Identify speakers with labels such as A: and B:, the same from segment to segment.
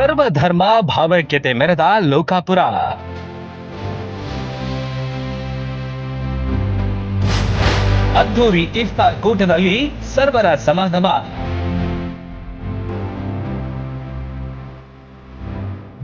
A: ಸರ್ವಧರ್ಮ ಭಾವೈಕ್ಯತೆ ಮೆರೆದ ಲೋಕಾಪುರ. ಅದ್ದೂರಿ ಇಫ್ತಾರ್ ಕೂಟದಲ್ಲಿ ಸರ್ವರ ಸಮಾಗಮ.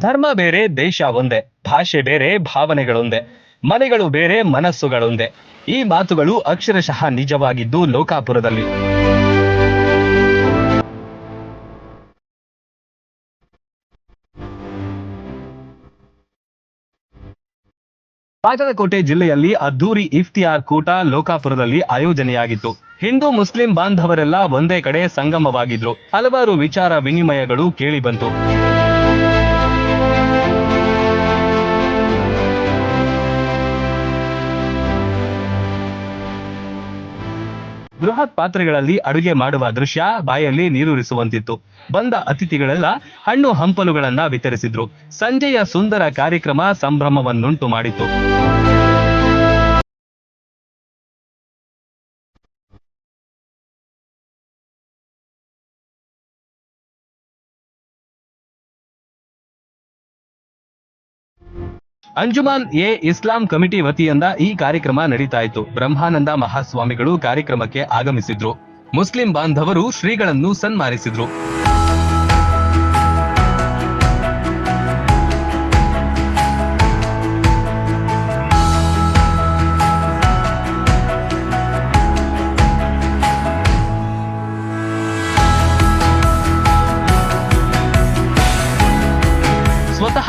A: ಧರ್ಮ ಬೇರೆ, ದೇಶ ಒಂದೇ, ಭಾಷೆ ಬೇರೆ, ಭಾವನೆಗಳೊಂದೇ, ಮನೆಗಳು ಬೇರೆ, ಮನಸ್ಸುಗಳೊಂದೇ. ಈ ಮಾತುಗಳು ಅಕ್ಷರಶಃ ನಿಜವಾಗಿದ್ದು ಲೋಕಾಪುರದಲ್ಲಿ. ಬಾಗಲಕೋಟೆ ಜಿಲ್ಲೆಯಲ್ಲಿ ಅದ್ದೂರಿ ಇಫ್ತಿಯಾರ್ ಕೂಟ ಲೋಕಾಪುರದಲ್ಲಿ ಆಯೋಜನೆಯಾಗಿತ್ತು. ಹಿಂದೂ ಮುಸ್ಲಿಂ ಬಾಂಧವರೆಲ್ಲ ಒಂದೇ ಕಡೆ ಸಂಗಮವಾಗಿದ್ರು. ಹಲವಾರು ವಿಚಾರ ವಿನಿಮಯಗಳು ಕೇಳಿಬಂತು. ಬೃಹತ್ ಪಾತ್ರೆಗಳಲ್ಲಿ ಅಡುಗೆ ಮಾಡುವ ದೃಶ್ಯ ಬಾಯಲ್ಲಿ ನೀರೂರಿಸುವಂತಿತ್ತು. ಬಂದ ಅತಿಥಿಗಳೆಲ್ಲ ಹಣ್ಣು ಹಂಪಲುಗಳನ್ನ ವಿತರಿಸಿದ್ರು. ಸಂಜೆಯ ಸುಂದರ ಕಾರ್ಯಕ್ರಮ ಸಂಭ್ರಮವನ್ನುಂಟು ಮಾಡಿತು. ಅಂಜುಮಾನ್ ಎ ಇಸ್ಲಾಂ ಕಮಿಟಿ ವತಿಯಿಂದ ಈ ಕಾರ್ಯಕ್ರಮ ನಡೀತಾ ಇತ್ತು ಬ್ರಹ್ಮಾನಂದ ಮಹಾಸ್ವಾಮಿಗಳು ಕಾರ್ಯಕ್ರಮಕ್ಕೆ ಆಗಮಿಸಿದ್ರು. ಮುಸ್ಲಿಂ ಬಾಂಧವರು ಶ್ರೀಗಳನ್ನು ಸನ್ಮಾನಿಸಿದ್ರು.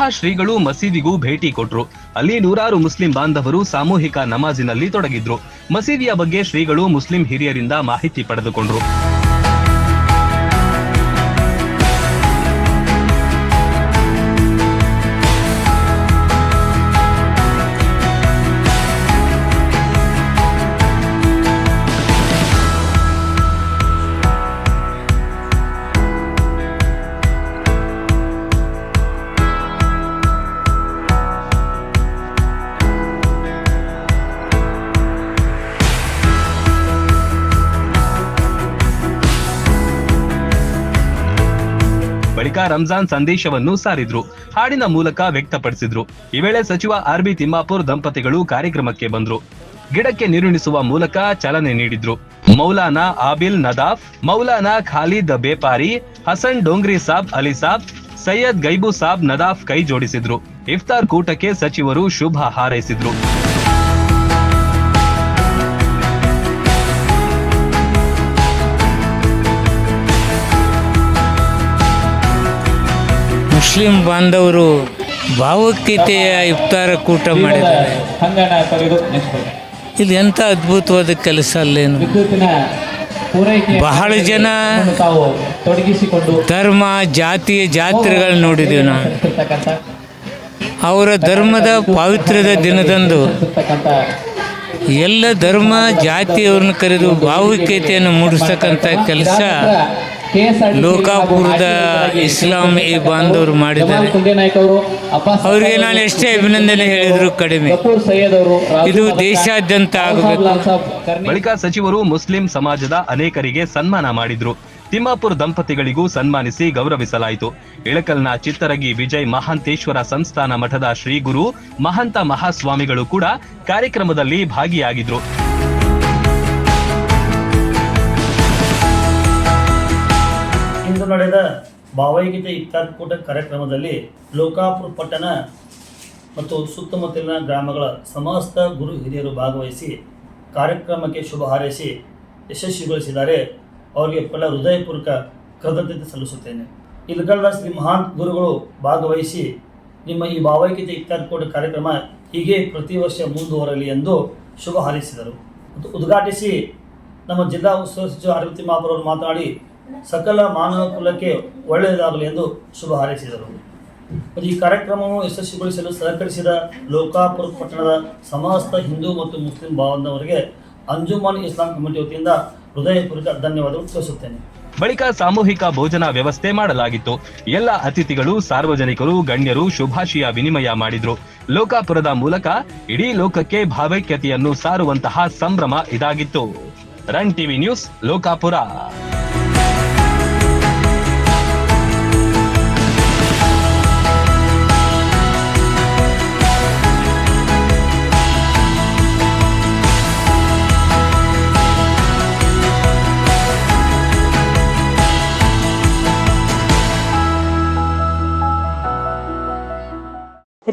A: ಶ್ರೀಗಳು ಮಸೀದಿಗೂ ಭೇಟಿ ಕೊಟ್ರು. ಅಲ್ಲಿ ನೂರಾರು ಮುಸ್ಲಿಂ ಬಾಂಧವರು ಸಾಮೂಹಿಕ ನಮಾಜಿನಲ್ಲಿ ತೊಡಗಿದ್ರು. ಮಸೀದಿಯ ಬಗ್ಗೆ ಶ್ರೀಗಳು ಮುಸ್ಲಿಂ ಹಿರಿಯರಿಂದ ಮಾಹಿತಿ ಪಡೆದುಕೊಂಡ್ರು. ಬಳಿಕ ರಂಜಾನ್ ಸಂದೇಶವನ್ನು ಸಾರಿದ್ರು. ಹಾಡಿನ ಮೂಲಕ ವ್ಯಕ್ತಪಡಿಸಿದ್ರು. ಈ ವೇಳೆ ಸಚಿವ ಆರ್ ಬಿ ತಿಮ್ಮಾಪುರ್ ದಂಪತಿಗಳು ಕಾರ್ಯಕ್ರಮಕ್ಕೆ ಬಂದ್ರು. ಗಿಡಕ್ಕೆ ನೀರುಣಿಸುವ ಮೂಲಕ ಚಾಲನೆ ನೀಡಿದ್ರು. ಮೌಲಾನಾ ಆಬಿಲ್ ನದಾಫ್, ಮೌಲಾನಾ ಖಾಲಿದ್ ಬೇಪಾರಿ, ಹಸನ್ ಡೋಂಗ್ರಿ ಸಾಬ್ ಅಲಿ ಸಾಬ್, ಸೈಯದ್ ಗೈಬು ಸಾಬ್ ನದಾಫ್ ಕೈ ಜೋಡಿಸಿದ್ರು. ಇಫ್ತಾರ್ ಕೂಟಕ್ಕೆ ಸಚಿವರು ಶುಭ ಹಾರೈಸಿದ್ರು.
B: ಮುಸ್ಲಿಂ ಬಾಂಧವರು ಭಾವೈಕ್ಯತೆಯ ಇಫ್ತಾರ ಕೂಟ ಮಾಡಿದ್ದಾರೆ. ಇದು ಎಂಥ ಅದ್ಭುತವಾದ ಕೆಲಸ ಅಲ್ಲೇನು? ಬಹಳ ಜನ ಧರ್ಮ ಜಾತಿಯ ಜಾತ್ರೆಗಳು ನೋಡಿದ್ದೀವಿ ನಾವು. ಅವರ ಧರ್ಮದ ಪಾವಿತ್ರ್ಯದ ದಿನದಂದು ಎಲ್ಲ ಧರ್ಮ ಜಾತಿಯವ್ರನ್ನ ಕರೆದು ಭಾವೈಕ್ಯತೆಯನ್ನು ಮೂಡಿಸ್ತಕ್ಕಂಥ ಕೆಲಸ ಲೋಕಾಪುರದ ಇಸ್ಲಾಂ ಈ ಬಾಂಧವರು ಮಾಡಿದ್ದಾರೆ. ಅವರಿಗೆ ನಾನು ಎಷ್ಟೇ ಅಭಿನಂದನೆ ಹೇಳಿದ್ರು ಕಡಿಮೆ. ಇದು ದೇಶಾದ್ಯಂತ ಆಗಬೇಕು.
A: ಬಳಿಕ ಸಚಿವರು ಮುಸ್ಲಿಂ ಸಮಾಜದ ಅನೇಕರಿಗೆ ಸನ್ಮಾನ ಮಾಡಿದ್ರು. ತಿಮ್ಮಾಪುರ್ ದಂಪತಿಗಳಿಗೂ ಸನ್ಮಾನಿಸಿ ಗೌರವಿಸಲಾಯಿತು. ಇಳಕಲ್ನ ಚಿತ್ತರಗಿ ವಿಜಯ್ ಮಹಾಂತೇಶ್ವರ ಸಂಸ್ಥಾನ ಮಠದ ಶ್ರೀಗುರು ಮಹಂತ ಮಹಾಸ್ವಾಮಿಗಳು ಕೂಡ ಕಾರ್ಯಕ್ರಮದಲ್ಲಿ ಭಾಗಿಯಾಗಿದ್ರು.
C: ಇಂದು ನಡೆದ ಭಾವೈಕ್ಯತೆ ಇಫ್ತಾರ್ ಕೂಟ ಕಾರ್ಯಕ್ರಮದಲ್ಲಿ ಲೋಕಾಪುರ ಪಟ್ಟಣ ಮತ್ತು ಸುತ್ತಮುತ್ತಲಿನ ಗ್ರಾಮಗಳ ಸಮಸ್ತ ಗುರು ಹಿರಿಯರು ಭಾಗವಹಿಸಿ ಕಾರ್ಯಕ್ರಮಕ್ಕೆ ಶುಭ ಹಾರೈಸಿ ಯಶಸ್ವಿಗೊಳಿಸಿದ್ದಾರೆ. ಅವರಿಗೆ ಪಲ ಹೃದಯಪೂರ್ವಕ ಕೃತಜ್ಞತೆ ಸಲ್ಲಿಸುತ್ತೇನೆ. ಇಲ್ಗಲ್ದ ಶ್ರೀ ಮಹಾನ್ ಗುರುಗಳು ಭಾಗವಹಿಸಿ ನಿಮ್ಮ ಈ ಭಾವೈಕ್ಯತೆ ಇಫ್ತಾರ್ ಕೂಟ ಕಾರ್ಯಕ್ರಮ ಹೀಗೆ ಪ್ರತಿ ವರ್ಷ ಮುಂದುವರಲಿ ಎಂದು ಶುಭ ಹಾರೈಸಿದರು. ಉದ್ಘಾಟಿಸಿ ನಮ್ಮ ಜಿಲ್ಲಾ ಉಸ್ತುವಾರಿ ಸಚಿವ ಅರವಿಂದ್ ತಿಮ್ಮಾಪುರ ಅವರು ಮಾತನಾಡಿ ಸಕಲ ಮಾನವ ಕುಲಕ್ಕೆ ಒಳ್ಳೆಯದಾಗಲಿ ಎಂದು ಶುಭ ಹಾರೈಸಿದರು. ಈ ಕಾರ್ಯಕ್ರಮವನ್ನು ಯಶಸ್ವಿಗೊಳಿಸಲು ಸಹಕರಿಸಿದ ಲೋಕಾಪುರ ಪಟ್ಟಣದ ಸಮಸ್ತ ಹಿಂದೂ ಮತ್ತು ಮುಸ್ಲಿಂ ಬಾಂಧವರಿಗೆ ಅಂಜುಮನ್ ಇಸ್ಲಾಂ ಕಮಿಟಿ ವತಿಯಿಂದ ಹೃದಯಪೂರ್ವಕ ಧನ್ಯವಾದಗಳು ತಿಳಿಸುತ್ತೇನೆ.
A: ಬಳಿಕ ಸಾಮೂಹಿಕ ಭೋಜನ ವ್ಯವಸ್ಥೆ ಮಾಡಲಾಗಿತ್ತು. ಎಲ್ಲ ಅತಿಥಿಗಳು, ಸಾರ್ವಜನಿಕರು, ಗಣ್ಯರು ಶುಭಾಶಯ ವಿನಿಮಯ ಮಾಡಿದ್ರು. ಲೋಕಾಪುರದ ಮೂಲಕ ಇಡೀ ಲೋಕಕ್ಕೆ ಭಾವೈಕ್ಯತೆಯನ್ನು ಸಾರುವಂತಹ ಸಂಭ್ರಮ ಇದಾಗಿತ್ತು. Run TV news Lokapur.